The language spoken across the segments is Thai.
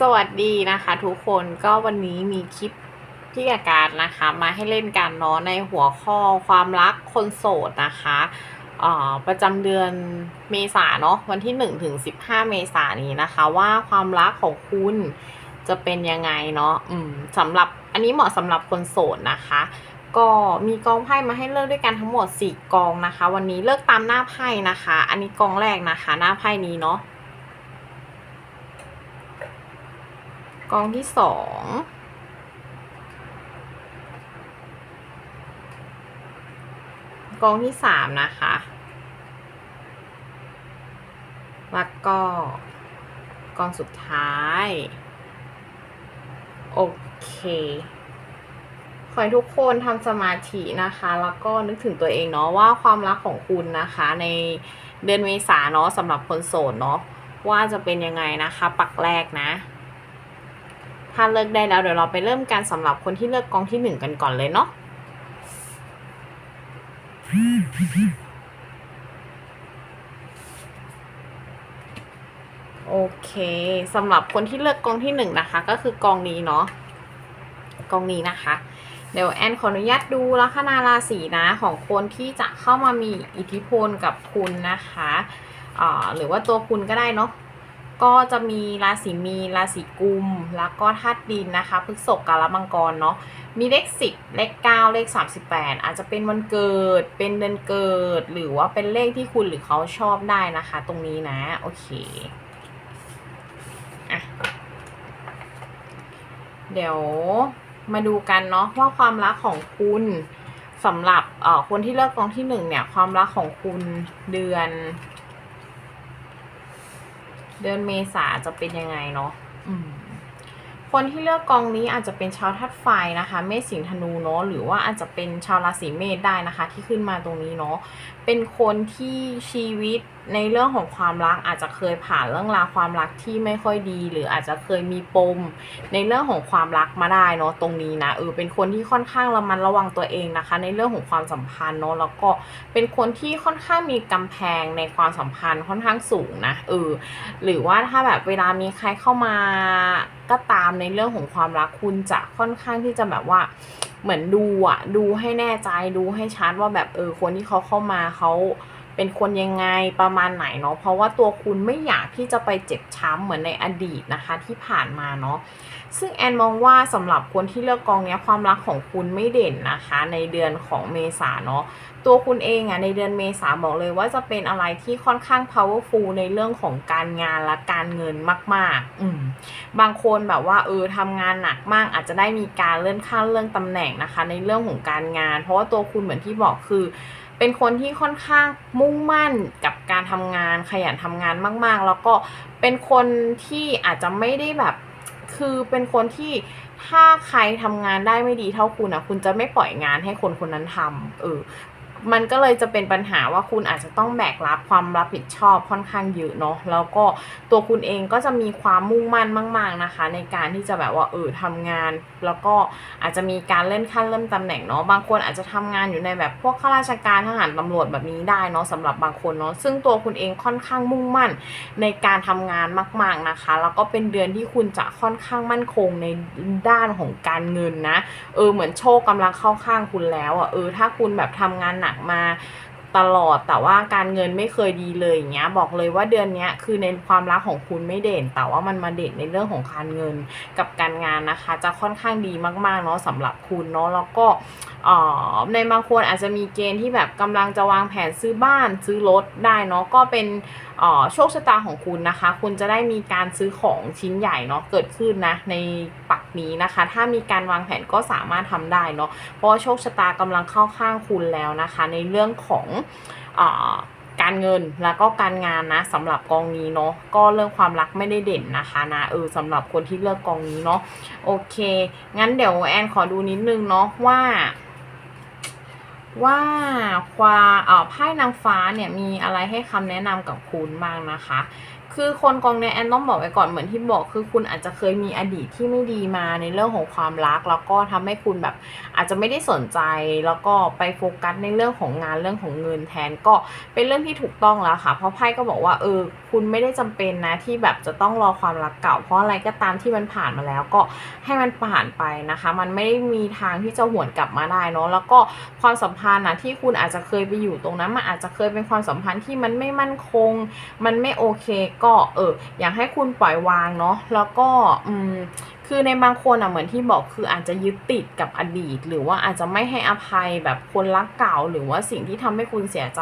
สวัสดีนะคะทุกคนก็วันนี้มีคลิปที่อาการนะคะ มาให้เล่นกันเนาะในหัวข้อความรักคนโสดนะคะเอ่อประจำเดือนเมษาเนาะวันที่1ถึง15 เมษายนนี้นะคะ ว่าความรักของคุณจะเป็นยังไงเนาะอืมสำหรับอันนี้เหมาะสำหรับคนโสดนะคะ ก็มีกองไพ่มาให้เลือกด้วยกันทั้งหมด 4 กองนะคะ วันนี้เลือกตามหน้าไพ่นะคะ อันนี้กองแรกนะคะ หน้าไพ่นี้เนาะ กองที่สองกองที่สามนะคะ แล้วก็กองสุดท้าย โอเค ขอให้ทุกคนทำสมาธินะคะ แล้วก็นึกถึงตัวเองเนาะว่าความรักของคุณนะคะ ในเดือนเมษาเนาะสำหรับคนโสดเนาะว่าจะเป็นยังไงนะคะ ปักแรกนะ ถ้าเลิกได้แล้วเดี๋ยวเราไปเริ่มกันสำหรับคนที่เลือกกองที่หนึ่งกันก่อนเลยเนาะโอเคสำหรับคนที่เลือกกองที่หนึ่งนะคะ ก็คือกองนี้เนาะกองนี้นะคะ เดี๋ยวแอนขออนุญาตดูลัคนาราศีนะของคนที่จะเข้ามามีอิทธิพลกับคุณนะคะอ่าหรือว่าตัวคุณก็ได้เนาะ ก็จะมีราศีมีนราศีกุม แล้วก็ธาตุดินนะคะพฤษภกาลมังกรเนาะมีเลข10เลข9เลข38อาจจะเป็นวันเกิด เป็นเดือนเกิด หรือว่าเป็นเลขที่คุณหรือเขาชอบได้นะคะ ตรงนี้นะ โอเคอะเดี๋ยวมาดูกันเนาะว่าความรักของคุณสำหรับเอ่อคนที่เลือกกองที่หนึ่งเนี่ย ความรักของคุณเดือน เดือนเมษาจะเป็นยังไงเนาะคนที่เลือกกองนี้อาจจะเป็นชาวธาตุไฟนะคะ เมษสิงธนูเนาะหรือว่าอาจจะเป็นชาวราศีเมษได้นะคะ ที่ขึ้นมาตรงนี้เนาะเป็นคนที่ชีวิต ในเรื่องของความรักอาจจะเคยผ่านเรื่องราวความรักที่ไม่ค่อยดี หรืออาจจะเคยมีปม ในเรื่องของความรักมาได้เนาะตรงนี้นะเออเป็นคนที่ค่อนข้างระมัดระวังตัวเองนะคะ ในเรื่องของความสัมพันธ์เนาะแล้วก็เป็นคนที่ค่อนข้างมีกำแพงในความสัมพันธ์ค่อนข้างสูงนะเออหรือว่าถ้าแบบเวลามีใครเข้ามาก็ตามในเรื่องของความรักคุณจะค่อนข้างที่จะแบบว่าเหมือนดูอะดูให้แน่ใจดูให้ชัดว่าแบบเออคนที่เขาเข้ามาเขา เป็นคนยังไงประมาณไหนเนาะเพราะว่าตัวคุณไม่อยากที่จะไปเจ็บช้ำเหมือนในอดีตนะคะที่ผ่านมาเนาะซึ่งแอนมองว่าสำหรับคนที่เลือกกองเนี้ยความรักของคุณไม่เด่นนะคะ ในเดือนของเมษาเนาะตัวคุณเองอะในเดือนเมษาบอกเลยว่าจะเป็นอะไรที่ค่อนข้าง powerful ในเรื่องของการงานและการเงินมาก ๆ อืมบางคนแบบว่าเออทำงานหนักมากอาจจะได้มีการเลื่อนขั้นเลื่อนตำแหน่งนะคะ ในเรื่องของการงาน เพราะว่าตัวคุณเหมือนที่บอกคือ เป็นคนที่ค่อนข้างมุ่งมั่นกับการทำงานขยันทำงานมาก ๆ แล้วก็เป็นคนที่อาจจะไม่ได้แบบ คือเป็นคนที่ถ้าใครทำงานได้ไม่ดีเท่าคุณอะคุณจะไม่ปล่อยงานให้คนคนนั้นทำเออ มันก็เลยจะเป็นปัญหาว่าคุณอาจจะต้องแบกรับความรับผิดชอบค่อนข้างเยอะเนาะแล้วก็ตัวคุณเองก็จะมีความมุ่งมั่นมาก ๆนะคะ ในการที่จะแบบว่าเออทำงาน แล้วก็อาจจะมีการเลื่อนขั้นเลื่อนตำแหน่งเนาะบางคนอาจจะทำงานอยู่ในแบบพวกข้าราชการทหารตำรวจแบบนี้ได้เนาะสำหรับบางคนเนาะซึ่งตัวคุณเองค่อนข้างมุ่งมั่นในการทำงานมาก ๆนะคะ แล้วก็เป็นเดือนที่คุณจะค่อนข้างมั่นคงในด้านของการเงินนะ เออเหมือนโชคกำลังเข้าข้างคุณแล้วอะเออถ้าคุณแบบทำงานหนักมาตลอดแต่ว่าการเงินไม่เคยดีเลยอย่างเงี้ยบอกเลยว่าเดือนนี้คือในความรักของคุณไม่เด่น แต่ว่ามันมาเด่นในเรื่องของการเงินกับการงานนะคะ จะค่อนข้างดีมากๆเนาะสำหรับคุณเนาะแล้วก็ในบางคนอาจจะมีเกณฑ์ที่แบบกำลังจะวางแผนซื้อบ้านซื้อรถได้เนาะก็เป็นโชคชะตาของคุณนะคะ คุณจะได้มีการซื้อของชิ้นใหญ่เนาะเกิดขึ้นนะในปักนี้นะคะ ถ้ามีการวางแผนก็สามารถทำได้เนาะเพราะว่าโชคชะตากำลังเข้าข้างคุณแล้วนะคะ ในเรื่องของอการเงินแล้วก็การงานนะสำหรับกองนี้เนาะก็เรื่องความรักไม่ได้เด่นนะคะนะเออสำหรับคนที่เลือกกองนี้เนาะโอเค งั้นเดี๋ยวแอนขอดูนิดนึงเนาะว่า ว่าความเอ่อไพ่นางฟ้าเนี่ยมีอะไรให้คำแนะนำกับคุณบ้างนะคะ คือคนกองเนี้ยแอนต้องบอกไว้ก่อนเหมือนที่บอกคือคุณอาจจะเคยมีอดีตที่ไม่ดีมาในเรื่องของความรัก แล้วก็ทำให้คุณแบบอาจจะไม่ได้สนใจ แล้วก็ไปโฟกัสในเรื่องของงานเรื่องของเงินแทนก็เป็นเรื่องที่ถูกต้องแล้วค่ะ เพราะไพ่ก็บอกว่าเออคุณไม่ได้จำเป็นนะที่แบบจะต้องรอความรักเก่า เพราะอะไรก็ตามที่มันผ่านมาแล้วก็ให้มันผ่านไปนะคะ มันไม่ได้มีทางที่จะหวนกลับมาได้เนาะแล้วก็ความสัมพันธ์นะที่คุณอาจจะเคยไปอยู่ตรงนั้นมันอาจจะเคยเป็นความสัมพันธ์ที่มันไม่มั่นคง มันไม่โอเคก็เอออยากให้คุณปล่อยวางเนาะแล้วก็อืมคือในบางคนอะเหมือนที่บอกคืออาจจะยึดติดกับอดีต หรือว่าอาจจะไม่ให้อภัยแบบคนรักเก่า หรือว่าสิ่งที่ทำให้คุณเสียใจ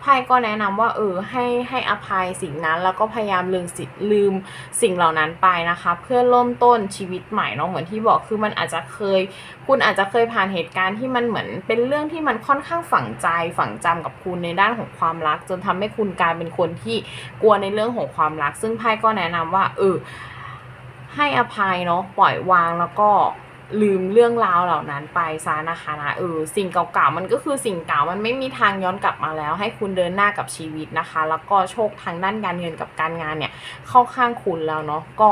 ไพ่ก็แนะนำว่าเออให้ให้อภัยสิ่งนั้น แล้วก็พยายามลืมสิลืมสิ่งเหล่านั้นไปนะคะ เพื่อเริ่มต้นชีวิตใหม่เนาะเหมือนที่บอกคือมันอาจจะเคย คุณอาจจะเคยผ่านเหตุการณ์ที่มันเหมือนเป็นเรื่องที่มันค่อนข้างฝังใจฝังจำกับคุณในด้านของความรัก จนทำให้คุณกลายเป็นคนที่กลัวในเรื่องของความรัก ซึ่งไพ่ก็แนะนำว่าเออ ให้อภัยเนาะปล่อยวางแล้วก็ลืมเรื่องราวเหล่านั้นไปซะนะคะนะเออสิ่งเก่าๆมันก็คือสิ่งเก่ามันไม่มีทางย้อนกลับมาแล้ว ให้คุณเดินหน้ากับชีวิตนะคะ แล้วก็โชคทางด้านการเงินกับการงานเนี่ยเข้าข้างคุณแล้วเนาะก็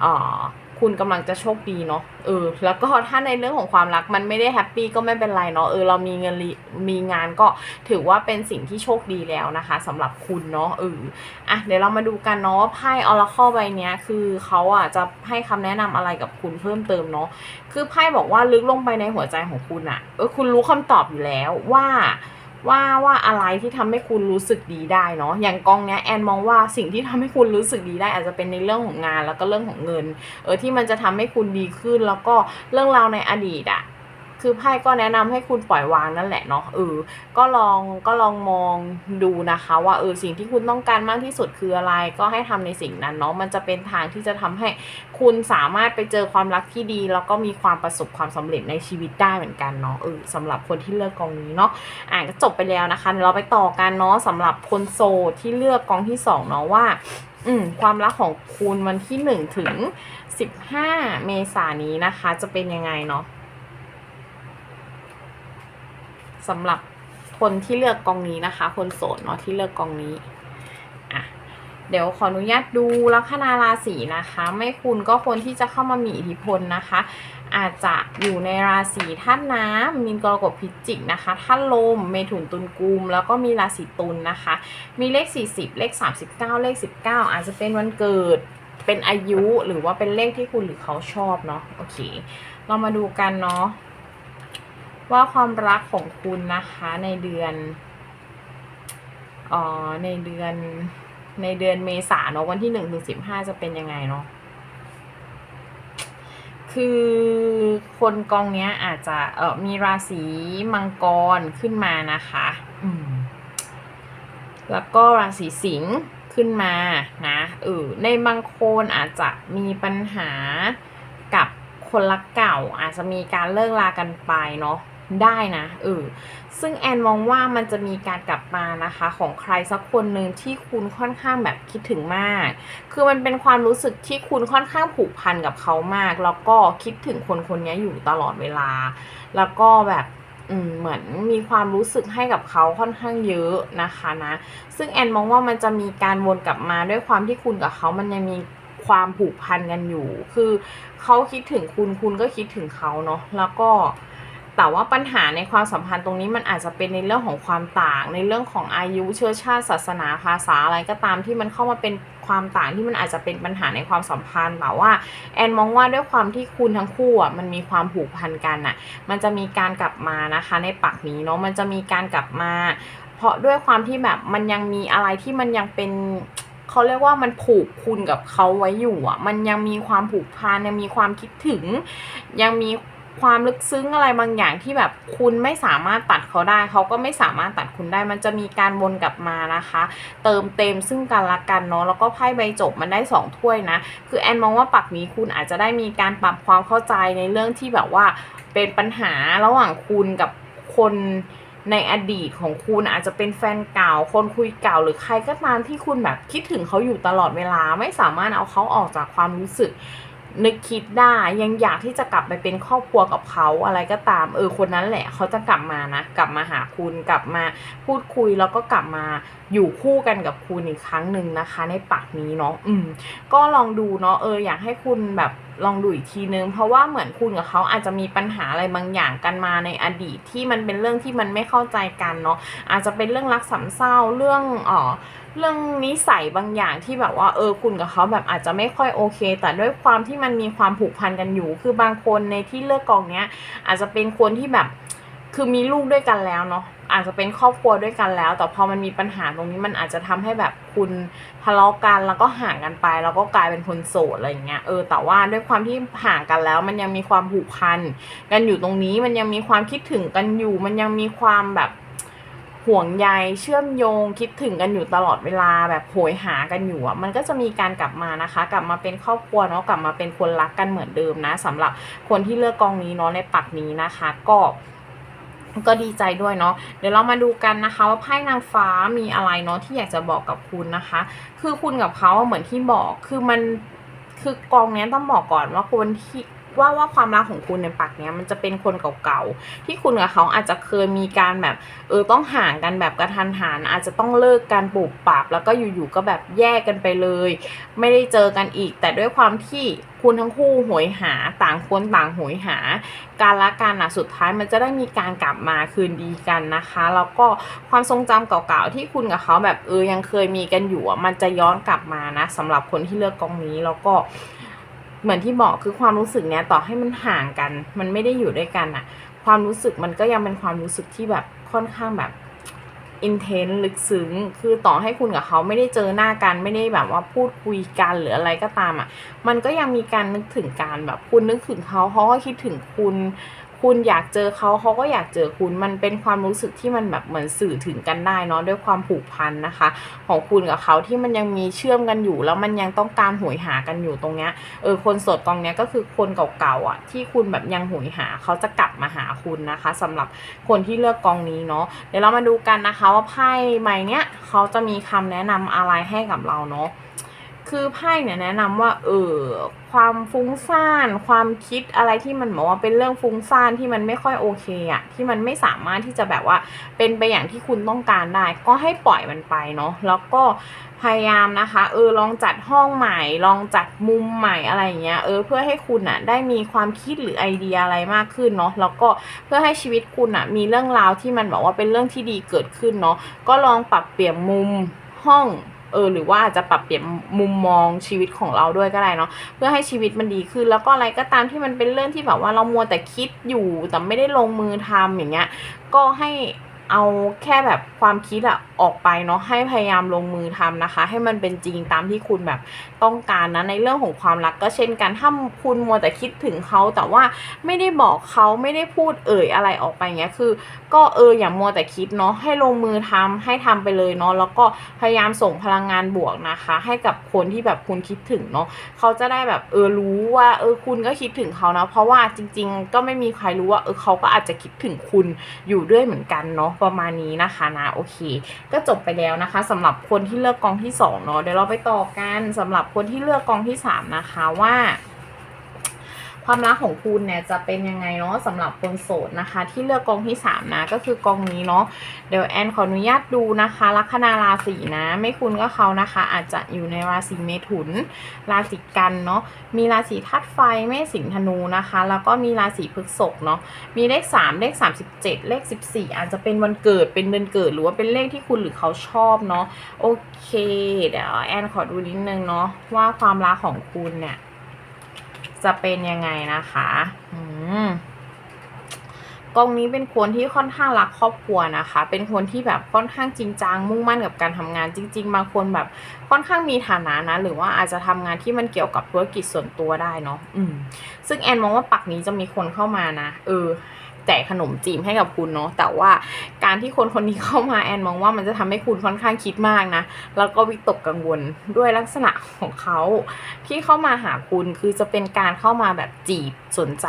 เอ่อ คุณกำลังจะโชคดีเนาะเออ แล้วก็ถ้าในเรื่องของความรักมันไม่ได้แฮปปี้ก็ไม่เป็นไรเนาะเออเรามีเงินมีงานก็ถือว่าเป็นสิ่งที่โชคดีแล้วนะคะสำหรับคุณเนาะเอออะเดี๋ยวเรามาดูกันเนาะว่าไพ่ออราคใบนี้คือเขาอะจะให้คำแนะนำอะไรกับคุณเพิ่มเติมเนาะคือไพ่บอกว่าลึกลงไปในหัวใจของคุณอะเออคุณรู้คำตอบอยู่แล้วว่า ว่าว่าอะไรที่ทำให้คุณรู้สึกดีได้เนาะอย่างกองเนี้ยแอนมองว่าสิ่งที่ทำให้คุณรู้สึกดีได้อาจจะเป็นในเรื่องของงานแล้วก็เรื่องของเงิน เออที่มันจะทำให้คุณดีขึ้นแล้วก็เรื่องราวในอดีตอะ คือไพ่ก็แนะนำให้คุณปล่อยวางนั่นแหละเนาะเออ ก็ลองก็ลองมองดูนะคะ ว่าเออสิ่งที่คุณต้องการมากที่สุดคืออะไร ก็ให้ทำในสิ่งนั้นเนาะมันจะเป็นทางที่จะทำให้คุณสามารถไปเจอความรักที่ดี แล้วก็มีความประสบความสำเร็จในชีวิตได้เหมือนกันเนาะเออสำหรับคนที่เลือกกองนี้เนาะอ่านก็จบไปแล้วนะคะเราไปต่อกันเนาะสำหรับคนโสดที่เลือกกองที่สองเนาะว่าอืมความรักของคุณวันที่หนึ่งถึงสิบห้าเมษายนนี้นะคะ จะเป็นยังไงเนาะ สำหรับคนที่เลือกกองนี้นะคะ คนโสดเนาะที่เลือกกองนี้อะเดี๋ยวขออนุญาตดูลัคนาราศีนะคะ ไม่คุณก็คนที่จะเข้ามามีอิทธิพลนะคะ อาจจะอยู่ในราศีธาตุน้ำมีนกรกฎพิจิกนะคะธาตุลมเมถุนตุลกุม แล้วก็มีราศีตุลนะคะ มีเลข 40 เลข 39 เลข 19 อาจจะเป็นวันเกิดเป็นอายุหรือว่าเป็นเลขที่คุณหรือเขาชอบเนาะโอเค เรามาดูกันเนาะ ว่าความรักของคุณนะคะในเดือนอ๋อในเดือนในเดือนเมษาเนาะวันที่1ถึง15จะเป็นยังไงเนาะคือคนกองเนี้ยอาจจะเออมีราศีมังกรขึ้นมานะคะอืมแล้วก็ราศีสิงห์ขึ้นมานะเออในบางคนอาจจะมีปัญหากับคนรักเก่าอาจจะมีการเลิกลากันไปเนาะ ได้นะเออซึ่งแอนมองว่ามันจะมีการกลับมานะคะ ของใครสักคนหนึ่งที่คุณค่อนข้างแบบคิดถึงมาก คือมันเป็นความรู้สึกที่คุณค่อนข้างผูกพันกับเขามาก แล้วก็คิดถึงคนคนนี้อยู่ตลอดเวลา แล้วก็แบบเหมือนมีความรู้สึกให้กับเขาค่อนข้างเยอะนะคะนะ ซึ่งแอนมองว่ามันจะมีการวนกลับมาด้วยความที่คุณกับเขามันยังมีความผูกพันกันอยู่ คือเขาคิดถึงคุณคุณก็คิดถึงเขาเนาะแล้วก็ แต่ว่าปัญหาในความสัมพันธ์ตรงนี้มันอาจจะเป็นในเรื่องของความต่าง ในเรื่องของอายุเชื้อชาติศาสนาภาษาอะไรก็ตามที่มันเข้ามาเป็นความต่างที่มันอาจจะเป็นปัญหาในความสัมพันธ์แต่ว่าแอนมองว่าด้วยความที่คุณทั้งคู่อะมันมีความผูกพันกันอะ มันจะมีการกลับมานะคะ ในปักนี้เนาะมันจะมีการกลับมา เพราะด้วยความที่แบบมันยังมีอะไรที่มันยังเป็นเขาเรียกว่ามันผูกคุณกับเขาไว้อยู่อะ มันยังมีความผูกพันยังมีความคิดถึง ยังมี ความลึกซึ้งอะไรบางอย่างที่แบบคุณไม่สามารถตัดเขาได้ เขาก็ไม่สามารถตัดคุณได้ มันจะมีการวนกลับมานะคะ เติมเต็มซึ่งกันและกันเนาะแล้วก็ไพ่ใบจบมันได้สองถ้วยนะ คือแอนมองว่าปักนี้คุณอาจจะได้มีการปรับความเข้าใจในเรื่องที่แบบว่าเป็นปัญหาระหว่างคุณกับคนในอดีตของคุณอาจจะเป็นแฟนเก่า คนคุยเก่าหรือใครก็ตามที่คุณแบบคิดถึงเขาอยู่ตลอดเวลาไม่สามารถเอาเขาออกจากความรู้สึก นึกคิดได้ยังอยากที่จะกลับไปเป็นครอบครัวกับเขาอะไรก็ตามเออคนนั้นแหละเขาจะกลับมานะ กลับมาหาคุณกลับมาพูดคุยแล้วก็กลับมาอยู่คู่กันกับคุณอีกครั้งหนึ่งนะคะ ในปักนี้เนาะอืม ก็ลองดูเนาะเอออยากให้คุณแบบลองดูอีกทีนึง เพราะว่าเหมือนคุณกับเขาอาจจะมีปัญหาอะไรบางอย่างกันมาในอดีตที่มันเป็นเรื่องที่มันไม่เข้าใจกันเนาะอาจจะเป็นเรื่องรักสามเศร้าเรื่องอ๋อเรื่องนิสัยบางอย่างที่แบบว่าเออคุณกับเขาแบบอาจจะไม่ค่อยโอเค แต่ด้วยความที่มันมีความผูกพันกันอยู่ คือบางคนในที่เลือกกองเนี้ยอาจจะเป็นคนที่แบบคือมีลูกด้วยกันแล้วเนาะ อาจจะเป็นครอบครัวด้วยกันแล้ว แต่พอมันมีปัญหาตรงนี้มันอาจจะทำให้แบบคุณทะเลาะกันแล้วก็ห่างกันไป แล้วก็กลายเป็นคนโสดอะไรอย่างเงี้ยเออแต่ว่าด้วยความที่ห่างกันแล้ว มันยังมีความผูกพันกันอยู่ตรงนี้มันยังมีความคิดถึงกันอยู่ มันยังมีความแบบห่วงใยเชื่อมโยงคิดถึงกันอยู่ตลอดเวลาแบบโหยหากันอยู่อะมันก็จะมีการกลับมานะคะ กลับมาเป็นครอบครัวเนาะกลับมาเป็นคนรักกันเหมือนเดิมนะสำหรับคนที่เลือกกองนี้เนาะในปักนี้นะคะ ก็ ก็ดีใจด้วยเนาะเดี๋ยวเรามาดูกันนะคะ ว่าไพ่นางฟ้ามีอะไรเนาะที่อยากจะบอกกับคุณนะคะ คือคุณกับเขาเหมือนที่บอกคือมันคือกองนี้ต้องบอกก่อนว่าคนที่ ว่าว่าความรักของคุณในปักเนี้ยมันจะเป็นคนเก่าๆ ที่คุณกับเขาอาจจะเคยมีการแบบเออต้องห่างกันแบบกระทันหันอาจจะต้องเลิกกันปลูกปรับแล้วก็อยู่ๆก็แบบแยกกันไปเลย ไม่ได้เจอกันอีก แต่ด้วยความที่คุณทั้งคู่โหยหาต่างคนต่างโหยหา การละกันอะสุดท้ายมันจะได้มีการกลับมาคืนดีกันนะคะแล้วก็ความทรงจำเก่าๆที่คุณกับเขาแบบเออยังเคยมีกันอยู่อะมันจะย้อนกลับมานะสำหรับคนที่เลือกกองนี้แล้วก็ เหมือนที่บอกคือความรู้สึกเนี้ยต่อให้มันห่างกัน มันไม่ได้อยู่ด้วยกันอะความรู้สึกมันก็ยังเป็นความรู้สึกที่แบบค่อนข้างแบบอินเทนลึกซึ้งคือต่อให้คุณกับเขาไม่ได้เจอหน้ากันไม่ได้แบบว่าพูดคุยกันหรืออะไรก็ตามอะมันก็ยังมีการนึกถึงการแบบคุณนึกถึงเขาเขาก็คิดถึงคุณ คุณอยากเจอเขาเขาก็อยากเจอคุณมันเป็นความรู้สึกที่มันแบบเหมือนสื่อถึงกันได้เนาะด้วยความผูกพันนะคะ ของคุณกับเขาที่มันยังมีเชื่อมกันอยู่ แล้วมันยังต้องการหวยหากันอยู่ตรงเนี้ยเออคนโสดกองเนี้ยก็คือคนเก่าๆอะที่คุณแบบยังหวยหาเขาจะกลับมาหาคุณนะคะสำหรับคนที่เลือกกองนี้เนาะเดี๋ยวเรามาดูกันนะคะว่าไพ่ใบเนี้ยเขาจะมีคำแนะนำอะไรให้กับเราเนาะ คือไพ่เนี่ยแนะนำว่าเออความฟุ้งซ่าน ความคิดอะไรที่มันบอกว่าเป็นเรื่องฟุ้งซ่านที่มันไม่ค่อยโอเคอะที่มันไม่สามารถที่จะแบบว่าเป็นไปอย่างที่คุณต้องการได้ ก็ให้ปล่อยมันไปเนาะแล้วก็พยายามนะคะ เออลองจัดห้องใหม่ ลองจัดมุมใหม่อะไรเงี้ยเออเพื่อให้คุณอะได้มีความคิดหรือไอเดียอะไรมากขึ้นเนาะแล้วก็เพื่อให้ชีวิตคุณอะมีเรื่องราวที่มันบอกว่าเป็นเรื่องที่ดีเกิดขึ้นเนาะก็ลองปรับเปลี่ยนมุมห้อง เออหรือว่าอาจจะปรับเปลี่ยนมุมมองชีวิตของเราด้วยก็ได้เนาะเพื่อให้ชีวิตมันดีขึ้น แล้วก็อะไรก็ตามที่มันเป็นเรื่องที่แบบว่าเรามัวแต่คิดอยู่แต่ไม่ได้ลงมือทำอย่างเงี้ยก็ให้ เอาแค่แบบความคิดอะออกไปเนาะให้พยายามลงมือทำนะคะ ให้มันเป็นจริงตามที่คุณแบบต้องการนะในเรื่องของความรักก็เช่นกันถ้าคุณมัวแต่คิดถึงเขาแต่ว่าไม่ได้บอกเขาไม่ได้พูดเอ่ยอะไรออกไปเงี้ยคือ ก็เอออย่ามัวแต่คิดเนาะให้ลงมือทำให้ทำไปเลยเนาะแล้วก็พยายามส่งพลังงานบวกนะคะ ให้กับคนที่แบบคุณคิดถึงเนาะเขาจะได้แบบเออรู้ว่าเออคุณก็คิดถึงเขานะเพราะว่าจริง ๆ ก็ไม่มีใครรู้ว่าเออเขาก็อาจจะคิดถึงคุณอยู่ด้วยเหมือนกันเนาะประมาณนี้นะคะนะโอเค ก็จบไปแล้วนะคะสำหรับคนที่เลือกกองที่สองเนาะเดี๋ยวเราไปต่อกันสำหรับคนที่เลือกกองที่สามนะคะว่า ความรักของคุณเนี่ยจะเป็นยังไงเนาะสำหรับคนโสดนะคะ ที่เลือกกองที่สามนะ ก็คือกองนี้เนาะเดี๋ยวแอนขออนุญาตดูนะคะลัคนาราศีนะ ไม่คุณก็เขานะคะ อาจจะอยู่ในราศีเมถุน ราศีกันเนาะมีราศีธาตุไฟเมษสิงห์ธนูนะคะ แล้วก็มีราศีพฤษภเนาะมีเลขสามเลขสามสิบเจ็ดเลขสิบสี่อาจจะเป็นวันเกิดเป็นเดือนเกิดหรือว่าเป็นเลขที่คุณหรือเขาชอบเนาะโอเคเดี๋ยวแอนขอดูนิดนึงเนาะว่าความรักของคุณเนี่ย จะเป็นยังไงนะคะอืมกองนี้เป็นคนที่ค่อนข้างรักครอบครัวนะคะ เป็นคนที่แบบค่อนข้างจริงจังมุ่งมั่นกับการทำงานจริง ๆ บางคนแบบค่อนข้างมีฐานะนะ หรือว่าอาจจะทำงานที่มันเกี่ยวกับธุรกิจส่วนตัวได้เนาะ อืม ซึ่งแอนมองว่าปักนี้จะมีคนเข้ามานะ เออ แจกขนมจีบให้กับคุณเนาะแต่ว่าการที่คนคนนี้เข้ามาแอนมองว่ามันจะทำให้คุณค่อนข้างคิดมากนะ แล้วก็วิตกกังวลด้วยลักษณะของเขาที่เข้ามาหาคุณคือจะเป็นการเข้ามาแบบจีบสนใจ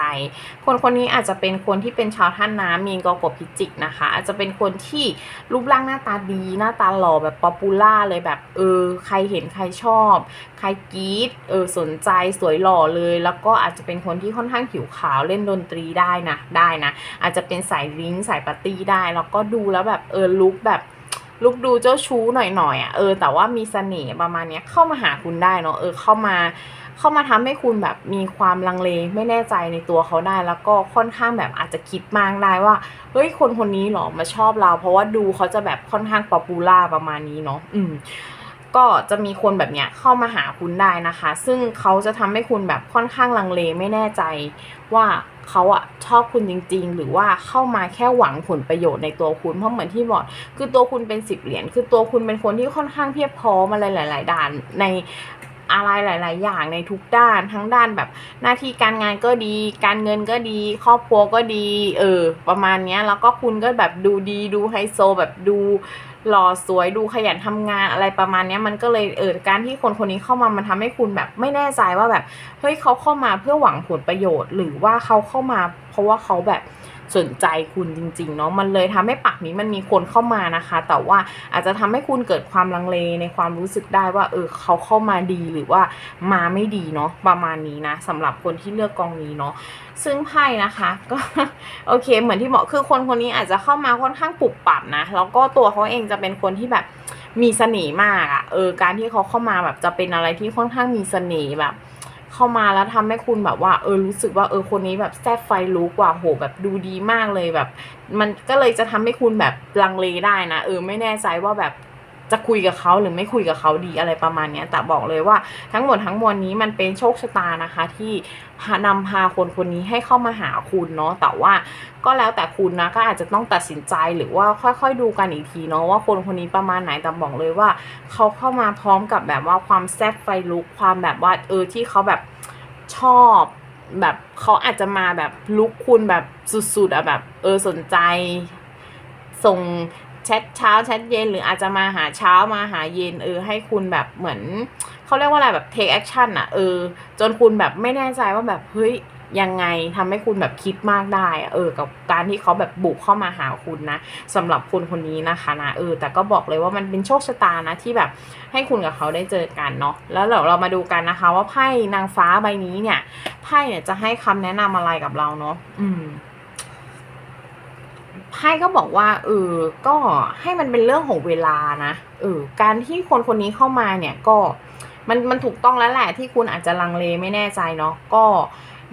คนคนนี้อาจจะเป็นคนที่เป็นชาวท่านน้ำมีนกอกบพิจิกนะคะ อาจจะเป็นคนที่รูปร่างหน้าตาดี หน้าตาหล่อแบบป๊อปปูล่าเลยแบบเออใครเห็นใครชอบใครกีดเออสนใจสวยหล่อเลย แล้วก็อาจจะเป็นคนที่ค่อนข้างผิวขาวเล่นดนตรีได้นะได้นะ อาจจะเป็นสายริ้งสายปาร์ตี้ได้ แล้วก็ดูแล้วแบบเออลุคแบบลุคดูเจ้าชู้หน่อยๆอะเออแต่ว่ามีเสน่ห์ประมาณเนี้ยเข้ามาหาคุณได้เนาะเออเข้ามาเข้ามาทำให้คุณแบบมีความลังเลไม่แน่ใจในตัวเขาได้ แล้วก็ค่อนข้างแบบอาจจะคิดมากได้ว่าเฮ้ยคนคนนี้หรอมาชอบเรา เพราะว่าดูเขาจะแบบค่อนข้างป๊อปปูล่าประมาณนี้เนาะอืม ก็จะมีคนแบบเนี้ยเข้ามาหาคุณได้นะคะ ซึ่งเขาจะทำให้คุณแบบค่อนข้างลังเลไม่แน่ใจ ว่าเขาอะชอบคุณจริง ๆ หรือว่าเข้ามาแค่หวังผลประโยชน์ในตัวคุณเพราะเหมือนที่บอกคือตัวคุณเป็นสิบเหรียญคือตัวคุณเป็นคนที่ค่อนข้างเพียบพร้อมอะไรหลาย ๆ ด้านในอะไรหลาย ๆ อย่างในทุกด้านทั้งด้านแบบหน้าที่การงานก็ดี การเงินก็ดี ครอบครัวก็ดี เออ ประมาณเนี้ยแล้วก็คุณก็แบบดูดีดูไฮโซแบบดู หล่อสวยดูขยันทำงานอะไรประมาณนี้มันก็เลยเออการที่คนคนนี้เข้ามามันทำให้คุณแบบไม่แน่ใจว่าแบบเฮ้ยเขาเข้ามาเพื่อหวังผลประโยชน์ หรือว่าเขาเข้ามาเพราะว่าเขาแบบ สนใจคุณจริงๆเนาะมันเลยทำให้ปักนี้มันมีคนเข้ามานะคะ แต่ว่าอาจจะทำให้คุณเกิดความลังเลในความรู้สึกได้ว่า เออเขาเข้ามาดีหรือว่ามาไม่ดีเนาะประมาณนี้นะสำหรับคนที่เลือกกองนี้เนาะซึ่งไพ่นะคะก็โอเค เหมือนที่บอกคือคนคนนี้อาจจะเข้ามาค่อนข้างปรับปับนะแล้วก็ตัวเขาเองจะเป็นคนที่แบบมีเสน่ห์มากอะ่ะเออการที่เขาเข้ามาแบบจะเป็นอะไรที่ค่อนข้างมีเสน่ห์แบบ เข้ามาแล้วทำให้คุณแบบว่า เออรู้สึกว่าเออคนนี้แบบแซ่บไฟรู้กว่าโหแบบดูดีมากเลยแบบ มันก็เลยจะทำให้คุณแบบลังเลได้นะเออไม่แน่ใจว่าแบบ จะคุยกับเขาหรือไม่คุยกับเขาดีอะไรประมาณนี้แต่บอกเลยว่าทั้งหมดทั้งมวลนี้มันเป็นโชคชะตานะคะ ที่นำพาคนคนนี้ให้เข้ามาหาคุณเนาะแต่ว่าก็แล้วแต่คุณนะก็อาจจะต้องตัดสินใจหรือว่าค่อยๆดูกันอีกทีเนาะว่าคนคนนี้ประมาณไหนแต่บอกเลยว่าเขาเข้ามาพร้อมกับแบบว่าความแซ่บไฟลุกความแบบว่าเออที่เขาแบบชอบแบบเขาอาจจะมาแบบลุกคุณแบบสุดๆอะแบบเออสนใจส่ง แชทเช้าแชทเย็น หรืออาจจะมาหาเช้ามาหาเย็นเออให้คุณแบบเหมือนเขาเรียกว่าอะไรแบบ take action อะเออ จนคุณแบบไม่แน่ใจว่าแบบเฮ้ยยังไงทำให้คุณแบบคิดมากได้อะเออ กับการที่เขาแบบบุกเข้ามาหาคุณนะสำหรับคนคนนี้นะคะนะเออ แต่ก็บอกเลยว่ามันเป็นโชคชะตานะที่แบบให้คุณกับเขาได้เจอกันเนาะแล้วเดี๋ยวเรามาดูกันนะคะ ว่าไพ่นางฟ้าใบนี้เนี่ยไพ่เนี่ยจะให้คำแนะนำอะไรกับเราเนาะอืม ไพ่ก็บอกว่าเออก็ให้มันเป็นเรื่องของเวลานะเออการที่คนคนนี้เข้ามาเนี่ยก็มันมันถูกต้องแล้วแหละที่คุณอาจจะลังเลไม่แน่ใจเนาะก็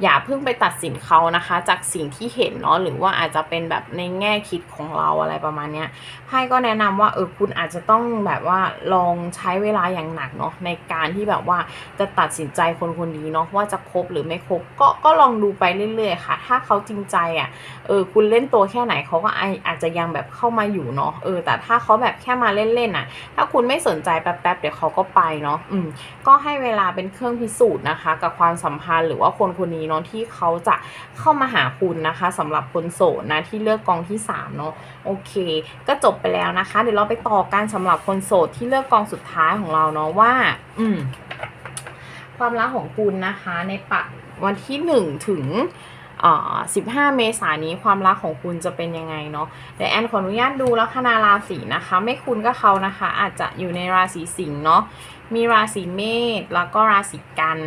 อย่าเพิ่งไปตัดสินเขานะคะ จากสิ่งที่เห็นเนาะหรือว่าอาจจะเป็นแบบในแง่คิดของเราอะไรประมาณเนี้ยไพ่ก็แนะนำว่าเออคุณอาจจะต้องแบบว่าลองใช้เวลาอย่างหนักเนาะในการที่แบบว่าจะตัดสินใจคนคนนี้เนาะว่าจะคบหรือไม่คบก็ก็ลองดูไปเรื่อยๆค่ะ ถ้าเขาจริงใจอะเออคุณเล่นตัวแค่ไหนเขาก็อาจจะยังแบบเข้ามาอยู่เนาะเออแต่ถ้าเขาแบบแค่มาเล่นๆน่ะ ถ้าคุณไม่สนใจแป๊บๆเดี๋ยวเขาก็ไปเนาะอืมก็ให้เวลาเป็นเครื่องพิสูจน์นะคะ กับความสัมพันธ์หรือว่าคนคนนี้เนาะที่เขาจะเข้ามาหาคุณนะคะสำหรับคนโสดนะที่เลือกกองที่3เนาะโอเค ก็จบไปแล้วนะคะ เดี๋ยวเราไปต่อกันสำหรับคนโสดที่เลือกกองสุดท้ายของเราเนาะว่า อืม ความรักของคุณนะคะ ในปักวันที่หนึ่งถึงเอ่อ15 เมษายนนี้ความรักของคุณจะเป็นยังไงเนาะเดี๋ยวแอนขออนุญาตดูลัคนาราศีนะคะ ไม่คุณก็เขานะคะ อาจจะอยู่ในราศีสิงห์เนาะมีราศีเมษแล้วก็ราศีกัน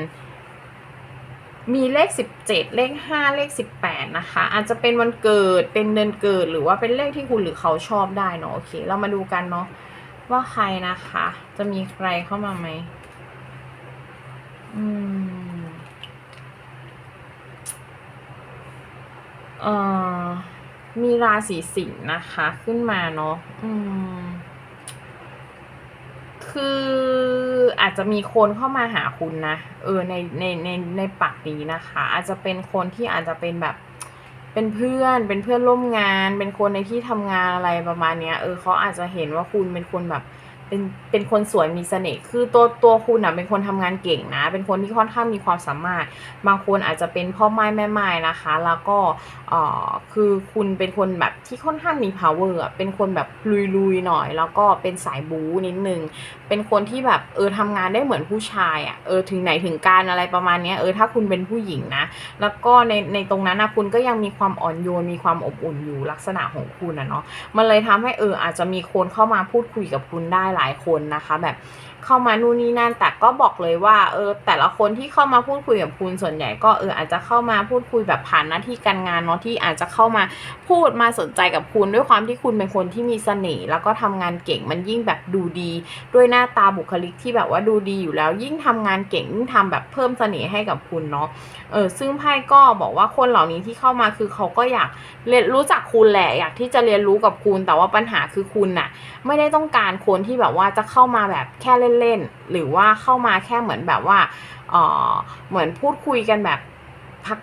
มีเลข 17 เลข 5 เลข 18 นะคะ อาจจะเป็นวันเกิดเป็นเดือนเกิดหรือว่าเป็นเลขที่คุณหรือเขาชอบได้เนาะโอเค เรามาดูกันเนาะว่าใครนะคะ จะมีใครเข้ามาไหมอืมเอ่อมีราศีสิงห์นะคะ ขึ้นมาเนาะอืม คืออาจจะมีคนเข้ามาหาคุณนะ เออในในในในปักนี้นะคะ อาจจะเป็นคนที่อาจจะเป็นแบบเป็นเพื่อนเป็นเพื่อนร่วมงาน เป็นคนในที่ทำงานอะไรประมาณเนี้ย เออเขาอาจจะเห็นว่าคุณเป็นคนแบบ เป็นเป็นคนสวยมีเสน่ห์คือตัวตัวคุณอะเป็นคนทำงานเก่งนะ เป็นคนที่ค่อนข้างมีความสามารถ บางคนอาจจะเป็นพ่อไม้แม่ไม้นะคะ แล้วก็เอ่อคือคุณเป็นคนแบบที่ค่อนข้างมี power เป็นคนแบบลุยๆหน่อย แล้วก็เป็นสายบู๊นิดนึง เป็นคนที่แบบเออทำงานได้เหมือนผู้ชายอะเออถึงไหนถึงการอะไรประมาณนี้เออถ้าคุณเป็นผู้หญิงนะ แล้วก็ในในตรงนั้นนะคุณก็ยังมีความอ่อนโยนมีความอบอุ่นอยู่ลักษณะของคุณอะเนาะมันเลยทำให้เอออาจจะมีคนเข้ามาพูดคุยกับคุณได้ลายคนนะคะ แบบ เข้ามานู่นนี่นั่นแต่ก็บอกเลยว่าเออแต่ละคนที่เข้ามาพูดคุยกับคุณส่วนใหญ่ก็เอออาจจะเข้ามาพูดคุยแบบผ่านหน้าที่การงานเนาะที่อาจจะเข้ามาพูดมาสนใจกับคุณด้วยความที่คุณเป็นคนที่มีเสน่ห์แล้วก็ทำงานเก่งมันยิ่งแบบดูดี ด้วยหน้าตาบุคลิกที่แบบว่าดูดีอยู่แล้ว ยิ่งทำงานเก่งยิ่งทำแบบเพิ่มเสน่ห์ให้กับคุณเนาะเออซึ่งไพ่ก็บอกว่าคนเหล่านี้ที่เข้ามาคือเขาก็อยากเรียนรู้จักคุณแหละอยากที่จะเรียนรู้กับคุณแต่ว่าปัญหาคือคุณน่ะ ไม่ได้ต้องการคนที่แบบว่าจะเข้ามาแบบแค่เล่นๆหรือว่าเข้ามาแค่เหมือนแบบว่าเออเหมือนพูดคุยกันแบบ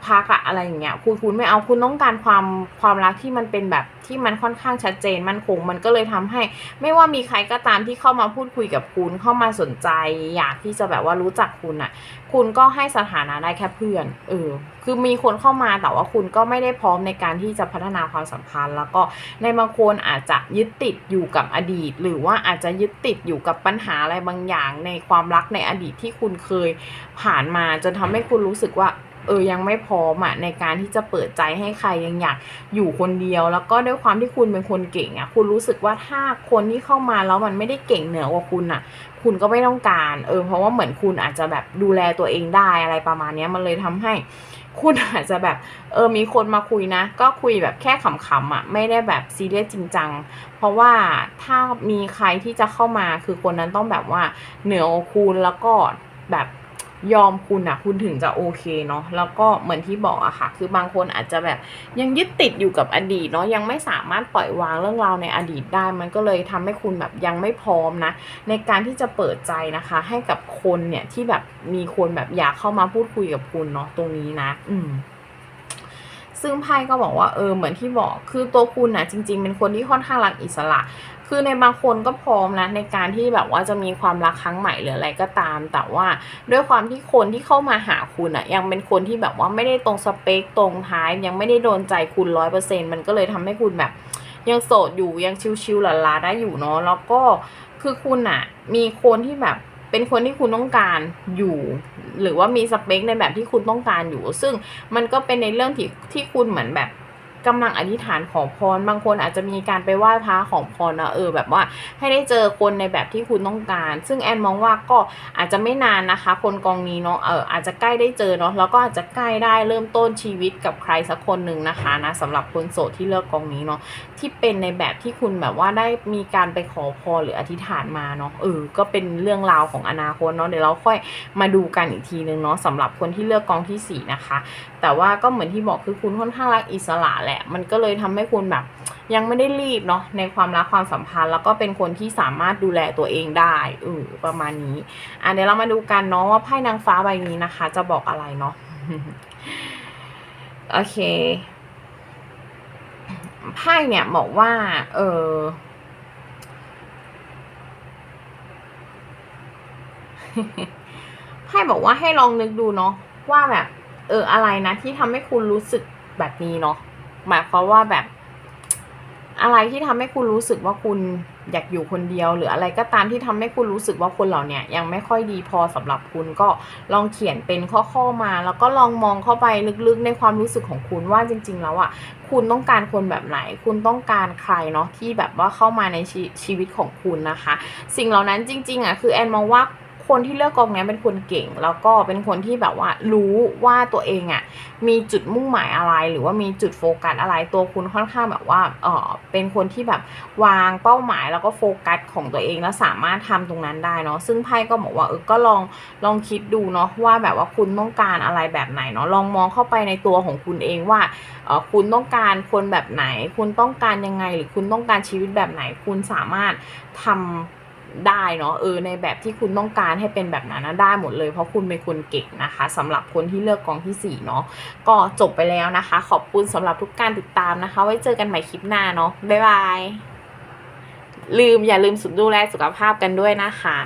พักๆอะอะไรอย่างเงี้ยคุณคุณไม่เอาคุณต้องการความความรักที่มันเป็นแบบที่มันค่อนข้างชัดเจนมันคงมันก็เลยทำให้ ไม่ว่ามีใครก็ตามที่เข้ามาพูดคุยกับคุณเข้ามาสนใจ อยากที่จะแบบว่ารู้จักคุณอะคุณก็ให้สถานะได้แค่เพื่อนเออคือมีคนเข้ามาแต่ว่าคุณก็ไม่ได้พร้อมในการที่จะพัฒนาความสัมพันธ์ แล้วก็ในบางคนอาจจะยึดติดอยู่กับอดีต หรือว่าอาจจะยึดติดอยู่กับปัญหาอะไรบางอย่างในความรักในอดีตที่คุณเคยผ่านมาจนทำให้คุณรู้สึกว่า เออยังไม่พร้อมอะในการที่จะเปิดใจให้ใครยังอยากอยู่คนเดียว แล้วก็ด้วยความที่คุณเป็นคนเก่งอะคุณรู้สึกว่าถ้าคนที่เข้ามาแล้วมันไม่ได้เก่งเหนือกว่าคุณอะคุณก็ไม่ต้องการเออเพราะว่าเหมือนคุณอาจจะแบบดูแลตัวเองได้อะไรประมาณนี้มันเลยทำให้คุณอาจจะแบบเออมีคนมาคุยนะ ก็คุยแบบแค่ขำๆอะไม่ได้แบบซีเรียสจริงจัง เพราะว่าถ้ามีใครที่จะเข้ามาคือคนนั้นต้องแบบว่าเหนือกว่าคุณแล้วก็แบบ ยอมคุณอะคุณถึงจะโอเคเนาะแล้วก็เหมือนที่บอกอะค่ะ คือบางคนอาจจะแบบยังยึดติดอยู่กับอดีตเนาะยังไม่สามารถปล่อยวางเรื่องราวในอดีตได้ มันก็เลยทำให้คุณแบบยังไม่พร้อมนะ ในการที่จะเปิดใจนะคะ ให้กับคนเนี่ยที่แบบมีคนแบบอยากเข้ามาพูดคุยกับคุณเนาะตรงนี้นะ อืมซึ่งไพ่ก็บอกว่าเออเหมือนที่บอกคือตัวคุณนะจริง ๆ เป็นคนที่ค่อนข้างรักอิสระ คือในบางคนก็พร้อมนะในการที่แบบว่าจะมีความรักครั้งใหม่หรืออะไรก็ตาม แต่ว่าด้วยความที่คนที่เข้ามาหาคุณอะยังเป็นคนที่แบบว่าไม่ได้ตรงสเปคตรงท้ายยังไม่ได้โดนใจคุณร้อยเปอร์เซ็นต์มันก็เลยทำให้คุณแบบ ยังโสดอยู่ยังชิวๆหลาๆได้อยู่เนาะแล้วก็คือคุณอะมีคนที่แบบเป็นคนที่คุณต้องการอยู่ หรือว่ามีสเปคในแบบที่คุณต้องการอยู่ ซึ่งมันก็เป็นในเรื่องที่ที่คุณเหมือนแบบ กำลังอธิษฐานขอพร บางคนอาจจะมีการไปไหว้พระขอพรนะเออแบบว่าให้ได้เจอคนในแบบที่คุณต้องการ ซึ่งแอนมองว่าก็อาจจะไม่นานนะคะ คนกองนี้เนาะเอออาจจะใกล้ได้เจอเนาะแล้วก็อาจจะใกล้ได้เริ่มต้นชีวิตกับใครสักคนหนึ่งนะคะนะสำหรับคนโสดที่เลือกกองนี้เนาะที่เป็นในแบบที่คุณแบบว่าได้มีการไปขอพรหรืออธิษฐานมาเนาะเออก็เป็นเรื่องราวของอนาคตเนาะเดี๋ยวเราค่อยมาดูกันอีกทีนึงเนาะสำหรับคนที่เลือกกองที่สี่นะคะแต่ว่าก็เหมือนที่บอกคือคุณค่อนข้างรักอิสระแหละมันก็เลยทำให้คุณแบบ ยังไม่ได้รีบเนาะในความรักความสัมพันธ์ แล้วก็เป็นคนที่สามารถดูแลตัวเองได้เออประมาณนี้อะเดี๋ยวเรามาดูกันเนาะว่าไพ่นางฟ้าใบนี้นะคะ จะบอกอะไรเนาะโอเคไพ่เนี่ยบอกว่า เออไพ่บอกว่าให้ลองนึกดูเนาะว่าแบบ เอออะไรนะที่ทำให้คุณรู้สึกแบบนี้เนาะ หมายความว่าแบบ อะไรที่ทำให้คุณรู้สึกว่าคุณอยากอยู่คนเดียว หรืออะไรก็ตามที่ทำให้คุณรู้สึกว่าคนเหล่านี้ยังไม่ค่อยดีพอสำหรับคุณก็ลองเขียนเป็นข้อๆมา แล้วก็ลองมองเข้าไปลึกๆในความรู้สึกของคุณว่าจริง ๆ แล้วอะคุณต้องการคนแบบไหน คุณต้องการใครเนาะที่แบบว่าเข้ามาในชชีวิตของคุณนะคะ สิ่งเหล่านั้นจริง ๆอะคือแอนมองว่า คนที่เลือกกองนี้เป็นคนเก่ง แล้วก็เป็นคนที่แบบว่ารู้ว่าตัวเองอะมีจุดมุ่งหมายอะไร หรือว่ามีจุดโฟกัสอะไรตัวคุณค่อนข้างแบบว่าเออเป็นคนที่แบบวางเป้าหมายแล้วก็โฟกัสของตัวเองแล้วสามารถทำตรงนั้นได้เนาะซึ่งไพ่ก็บอกว่าเออก็ลองลองคิดดูเนาะว่าแบบว่าคุณต้องการอะไรแบบไหนเนาะลองมองเข้าไปในตัวของคุณเองว่าเออคุณต้องการคนแบบไหน คุณต้องการยังไง หรือคุณต้องการชีวิตแบบไหน คุณสามารถทำ ได้เนาะเออในแบบที่คุณต้องการให้เป็นแบบนั้นนะได้หมดเลยเพราะคุณเป็นคนเก่งนะคะสำหรับคนที่เลือกกองที่สี่เนาะก็จบไปแล้วนะคะ ขอบคุณสำหรับทุกการติดตามนะคะ ไว้เจอกันใหม่คลิปหน้าเนาะบ๊ายบายลืมอย่าลืมสุดดูแลสุขภาพกันด้วยนะคะ